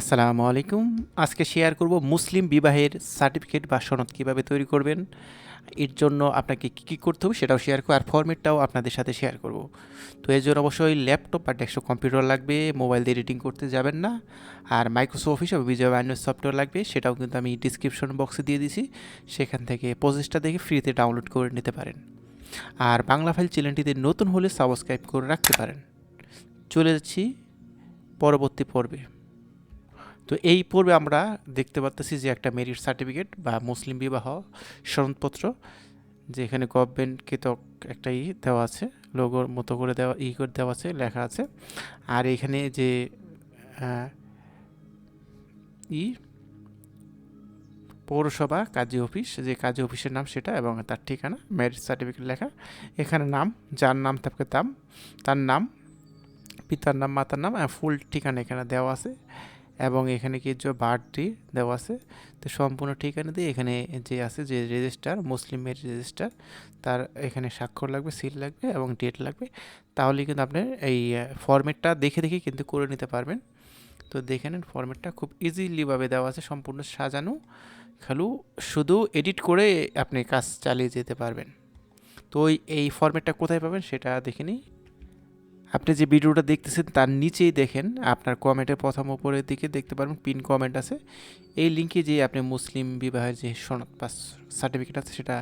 আসসালামু আলাইকুম। আজকে শেয়ার করব মুসলিম বিবাহের সার্টিফিকেট বা সনদ কীভাবে তৈরি করবেন, এর জন্য আপনাকে কী কী করতে হবে সেটাও শেয়ার করব, আর ফরম্যাটটাও আপনাদের সাথে শেয়ার করব। তো এর জন্য অবশ্যই ল্যাপটপ বা ডেস্কটপ কম্পিউটার লাগবে মোবাইল দিয়ে এডিটিং করতে যাবেন না, আর মাইক্রোসফট অফিস বা বিজয় বায়ান্ন সফটওয়্যার লাগবে, সেটাও কিন্তু আমি ডিসক্রিপশন বক্সে দিয়ে দিছি, সেখান থেকে প্রসেসটা দেখে ফ্রিতে ডাউনলোড করে নিতে পারেন। আর বাংলা ফাইল চ্যানেলটিতে নতুন হলে সাবস্ক্রাইব করে রাখতে পারেন। চলে যাচ্ছি পরবর্তী পর্বে। তো এই পর্বে আমরা দেখতে পাচ্ছি যে একটা মেরিট সার্টিফিকেট বা মুসলিম বিবাহ সনদপত্র যে এখানে গভর্নমেন্টকে তো একটা ই দেওয়া আছে লোগোর মতো করে দেওয়া, ই করে দেওয়া আছে, লেখা আছে। আর এখানে যে ই, পৌরসভা, কাজী অফিস, যে কাজী অফিসের নাম সেটা এবং তার ঠিকানা ম্যারিজ সার্টিফিকেট লেখা। এখানে নাম, যার নাম তাকে দাম, তার নাম, পিতার নাম, মাতার নাম ফুল ঠিকানা এখানে দেওয়া আছে। এবং এখানে কি যে বার্থডে দেওয়া আছে, তো সম্পূর্ণ ঠিকানা দিয়ে এখানে যে আছে যে রেজিস্টার মুসলিমের রেজিস্টার তার এখানে স্বাক্ষর লাগবে সিল লাগবে এবং ডেট লাগবে। তাহলে কিন্তু আপনি এই ফর্মেটটা দেখে দেখে কিন্তু করে নিতে পারবেন। তো দেখে নেন ফর্মেটটা খুব ইজিলিভাবে দেওয়া আছে, সম্পূর্ণ সাজানো, খালু, শুধু এডিট করে আপনি কাজ চালিয়ে যেতে পারবেন। তো এই ফর্মেটটা কোথায় পাবেন সেটা দেখে নিই। আপনি যে ভিডিওটা দেখতেছেন, তার নিচেই দেখেন, আপনার কমেন্টের প্রথম উপরের দিকে দেখতে পারবেন, পিন কমেন্ট আছে। এই লিঙ্কে যে আপনি মুসলিম বিবাহের যে সনদ পাস সার্টিফিকেট আছে, সেটা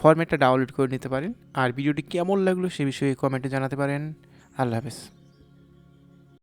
ফর্মেটটা ডাউনলোড করে নিতে পারেন। আর ভিডিওটি কেমন লাগল সে বিষয়ে কমেন্টে জানাতে পারেন। আল্লাহ হাফেজ।